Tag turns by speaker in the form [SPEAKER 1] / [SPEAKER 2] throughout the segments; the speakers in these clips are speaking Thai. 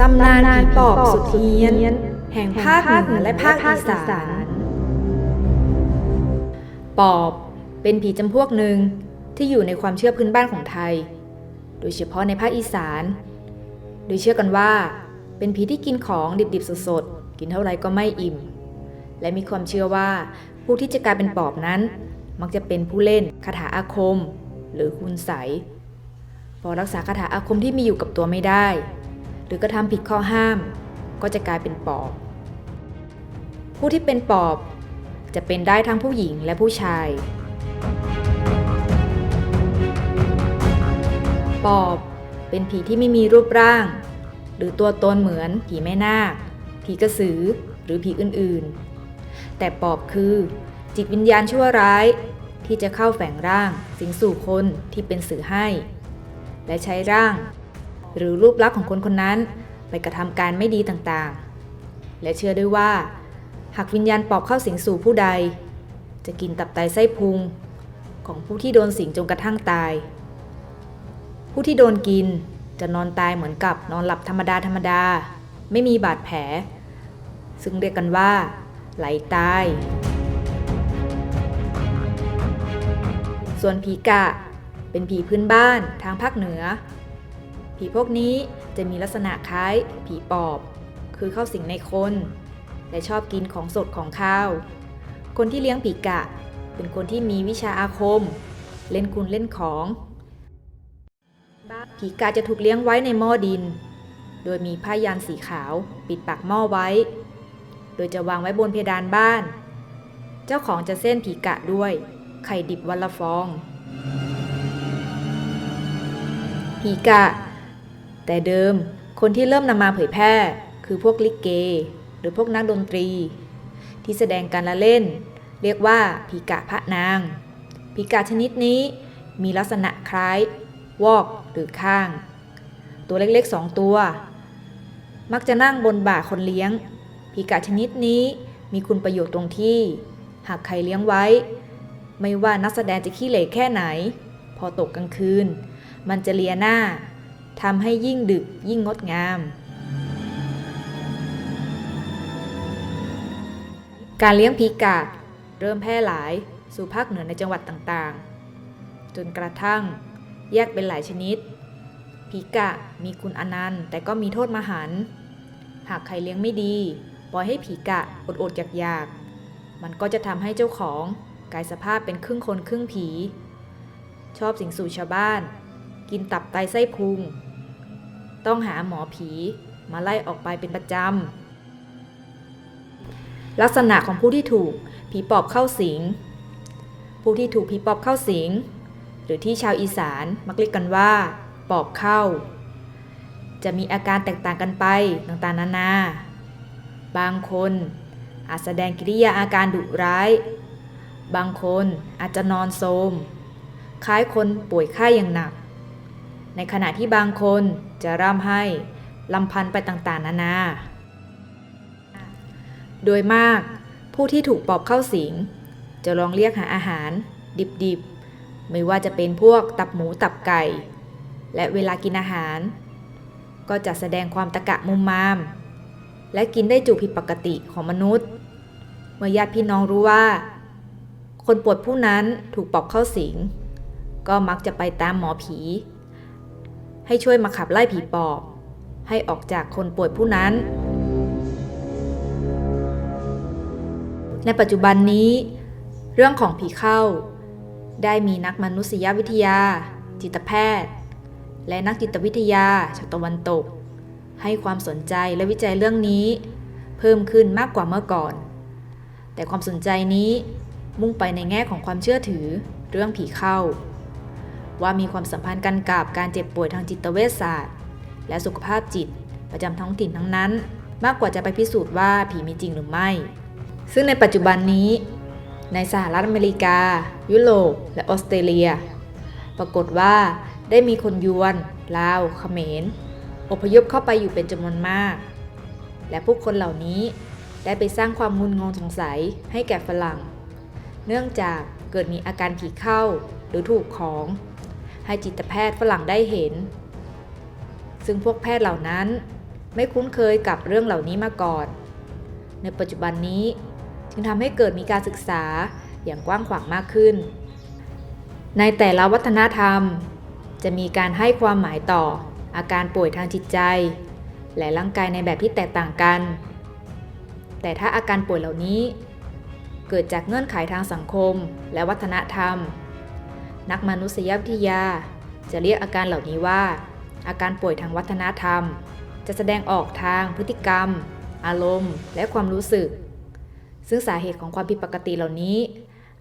[SPEAKER 1] ตำนานผีปอบสุดเฮี้ยน แห่งภาคเหนือและภาคอีสาน ปอบเป็นผีจำพวกหนึ่งที่อยู่ในความเชื่อพื้นบ้านของไทย โดยเฉพาะในภาคอีสาน โดยเชื่อกันว่า เป็นผีที่กินของดิบๆสดๆ กินเท่าไรก็ไม่อิ่ม และมีความเชื่อว่าผู้ที่จะกลายเป็นปอบนั้น มักจะเป็นผู้เล่นคาถาอาคม หรือคุณไสพอรักษาคาถาอาคมที่มีอยู่กับตัวไม่ได้ รือกระทำผิดข้อห้าม ก็จะกลายเป็นปอบ ผู้ที่เป็นปอบจะเป็นได้ทั้งผู้หญิงและผู้ชาย ปอบเป็นผีที่ไม่มีรูปร่าง หรือตัวตนเหมือนผีแม่นาค ผีกระสือหรือผีอื่นๆ แต่ปอบคือจิตวิญญาณชั่วร้ายที่จะเข้าแฝงร่าง สิงสู่คนที่เป็นสื่อให้ และใช้ร่าง หรือรูปลักษณ์ของคนคนนั้นไปกระทำการไม่ดีต่างๆ และเชื่อด้วยว่า หากวิญญาณปอบเข้าสิงสู่ผู้ใด จะกินตับไตไส้พุง ของผู้ที่โดนสิงจนกระทั่งตาย ผู้ที่โดนกินจะนอนตายเหมือนกับนอนหลับธรรมดาธรรมดา ไม่มีบาดแผล ซึ่งเรียกกันว่า ไหลตาย ส่วนผีกะ เป็นผีพื้นบ้านทางภาคเหนือ ผีพวกนี้จะมีลักษณะคล้ายผีปอบ คือเข้าสิงในคน และชอบกินของสดของข้าว คนที่เลี้ยงผีกะ เป็นคนที่มีวิชาอาคม เล่นคุณเล่นของผีกาจะถูกเลี้ยงไว้ในหม้อดิน โดยมีผ้ายันสีขาวปิดปากหม้อไว้ โดยจะวางไว้บนเพดานบ้าน เจ้าของจะเส้นผีกะด้วย ไข่ดิบวันละฟองผีกะ แต่เดิมคนที่เริ่มนำมาเผยแพร่ คือพวกลิเก หรือพวกนักดนตรี ที่แสดงการละเล่น เรียกว่าผีกะพระนางผีกะชนิดนี้มีลักษณะคล้าย วอกหรือข้าง ตัวเล็กๆสองตัว มักจะนั่งบนบ่าคนเลี้ยงผีกะชนิดนี้มีคุณประโยชน์ตรงที่ หากใครเลี้ยงไว้ ไม่ว่านักแสดงจะขี้เหร่แค่ไหน พอตกกลางคืน มันจะเลียหน้า ทำให้ยิ่งดึกยิ่งงดงาม การเลี้ยงผีกะเริ่มแพร่หลายสู่ภาคเหนือในจังหวัดต่างๆ จนกระทั่งแยกเป็นหลายชนิด ผีกะมีคุณอนันต์แต่ก็มีโทษมหันต์หากใครเลี้ยงไม่ดี ปล่อยให้ผีกะอดอดอยากอยากๆมันก็จะทำให้เจ้าของกลายสภาพเป็นครึ่งคนครึ่งผี ชอบสิงสู่ชาวบ้าน กินตับไตไส้พุง ต้องหาหมอผีมาไล่ออกไปเป็นประจำ ลักษณะของผู้ที่ถูกผีปอบเข้าสิง ผู้ที่ถูกผีปอบเข้าสิง หรือที่ชาวอีสานมักเรียกกันว่า ปอบเข้า จะมีอาการแตกต่างกันไปต่างๆนานา บางคนอาจแสดงกิริยาอาการดุร้าย บางคนอาจจะนอนโทมคล้ายคนป่วยไข้อย่างหนัก ในขณะที่บางคนจะร่ำให้ลำพันไปต่างๆ นานา โดยมากผู้ที่ถูกปอบเข้าสิง จะลองเรียกหาอาหาร ดิบๆ ไม่ว่าจะเป็นพวกตับหมูตับไก่ และเวลากินอาหาร ก็จะแสดงความตะกะมุมมาม และกินได้จุผิดปกติของมนุษย์ เมื่อญาติพี่น้องรู้ว่า คนป่วยผู้นั้นถูกปอบเข้าสิง ก็มักจะไปตามหมอผี ให้ช่วยมาขับไล่ผีปอบ ให้ออกจากคนป่วยผู้นั้น ในปัจจุบันนี้ เรื่องของผีเข้า ได้มีนักมนุษยวิทยา จิตแพทย์ และนักจิตวิทยาชาวตะวันตก ให้ความสนใจและวิจัยเรื่องนี้ เพิ่มขึ้นมากกว่าเมื่อก่อน แต่ความสนใจนี้มุ่งไปในแง่ของความเชื่อถือเรื่องผีเข้า ว่ามีความสัมพันธ์กันกับการเจ็บป่วยทางจิตเวชศาสตร์ และสุขภาพจิต ประจำท้องถิ่นทั้งนั้น มากกว่าจะไปพิสูจน์ว่าผีมีจริงหรือไม่ ซึ่งในปัจจุบันนี้ ในสหรัฐอเมริกา ยุโรปและออสเตรเลีย ปรากฏว่าได้มีคนยวนลาวเขมร อพยพเข้าไปอยู่เป็นจำนวนมาก และผู้คนเหล่านี้ได้ไปสร้างความงุนงงสงสัยให้แก่ฝรั่ง เนื่องจากเกิดมีอาการผีเข้าหรือถูกของ ให้จิตแพทย์ฝรั่งได้เห็น ซึ่งพวกแพทย์เหล่านั้นไม่คุ้นเคยกับเรื่องเหล่านี้มาก่อน ในปัจจุบันนี้จึงทำให้เกิดมีการศึกษาอย่างกว้างขวางมากขึ้น ในแต่ละวัฒนธรรม จะมีการให้ความหมายต่ออาการป่วยทางจิตใจ และร่างกายในแบบที่แตกต่างกัน แต่ถ้าอาการป่วยเหล่านี้ เกิดจากเงื่อนไขทางสังคมและวัฒนธรรม นักมนุษยวิทยา จะเรียกอาการเหล่านี้ว่า อาการป่วยทางวัฒนธรรม จะแสดงออกทางพฤติกรรม อารมณ์ และความรู้สึก ซึ่งสาเหตุของความผิดปกติเหล่านี้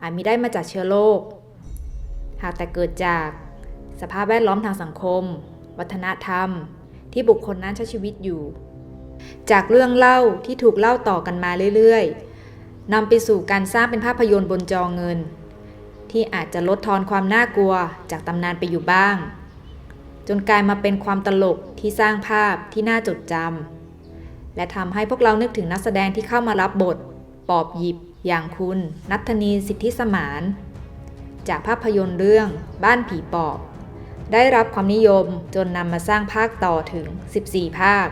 [SPEAKER 1] อาจมีได้มาจากเชื้อโรคหากแต่เกิดจากสภาพแวดล้อมทางสังคม วัฒนธรรม ที่บุคคลนั้นใช้ชีวิตอยู่ จากเรื่องเล่าที่ถูกเล่าต่อกันมาเรื่อยๆนำไปสู่การสร้างเป็นภาพยนตร์บนจอเงิน ที่อาจจะลดทอนความน่ากลัวจากตำนานไปอยู่บ้าง จนกลายมาเป็นความตลกที่สร้างภาพที่น่าจดจำและทำให้พวกเรานึกถึงนักแสดงที่เข้ามารับบท ปอบหยิบ อย่างคุณ นัทธนีสิทธิสมาน จากภาพยนตร์เรื่องบ้านผีปอบ ได้รับความนิยมจนนำมาสร้างภาคต่อถึง 14 ภาค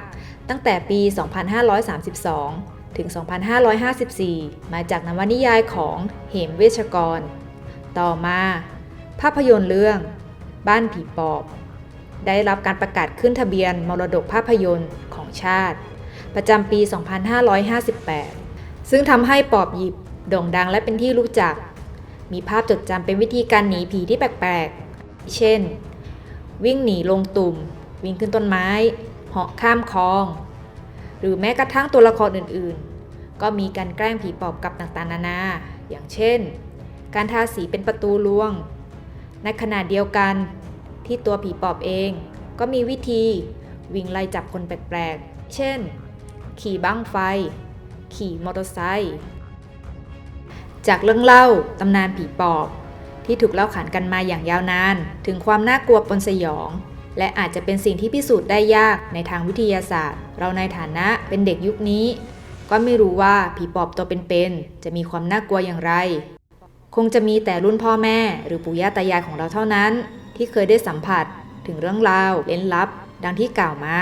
[SPEAKER 1] ตั้งแต่ปี 2532 ถึง 2554 มาจากนวนิยายของเหมเวชกร ต่อมา ภาพยนตร์เรื่อง บ้านผีปอบ ได้รับการประกาศขึ้นทะเบียนมรดกภาพยนตร์ของชาติ ประจำปี 2558 ซึ่งทำให้ปอบหยิบโด่งดังและเป็นที่รู้จัก มีภาพจดจำเป็นวิธีการหนีผีที่แปลกๆ เช่น วิ่งหนีลงตุ่ม วิ่งขึ้นต้นไม้ เหาะข้ามคลอง หรือแม้กระทั่งตัวละครอื่นๆ ก็มีการแกล้งผีปอบกับต่างๆ นานา อย่างเช่น การทาสีเป็นประตูลวง ในขณะเดียวกันที่ตัวผีปอบเองก็มีวิธีวิ่งไล่จับคนแปลกๆ เช่น ขี่บั้งไฟ ขี่มอเตอร์ไซค์ จากเรื่องเล่าตำนานผีปอบ ที่ถูกเล่าขานกันมาอย่างยาวนาน ถึงความน่ากลัวปนสยอง และอาจจะเป็นสิ่งที่พิสูจน์ได้ยากในทางวิทยาศาสตร์ เราในฐานะเป็นเด็กยุคนี้ ก็ไม่รู้ว่าผีปอบตัวเป็นๆจะมีความน่ากลัวอย่างไร คงจะมีแต่รุ่นพ่อแม่ หรือปู่ย่าตายายของเราเท่านั้น ที่เคยได้สัมผัสถึงเรื่องราวเล้นลับ ดังที่กล่าวมา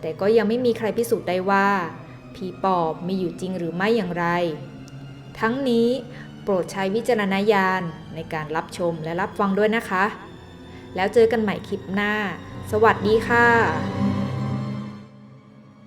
[SPEAKER 1] แต่ก็ยังไม่มีใครพิสูจน์ได้ว่าผีปอบมีอยู่จริงหรือไม่อย่างไร ทั้งนี้โปรดใช้วิจารณญาณในการรับชมและรับฟังด้วยนะคะ แล้วเจอกันใหม่คลิปหน้า สวัสดีค่ะ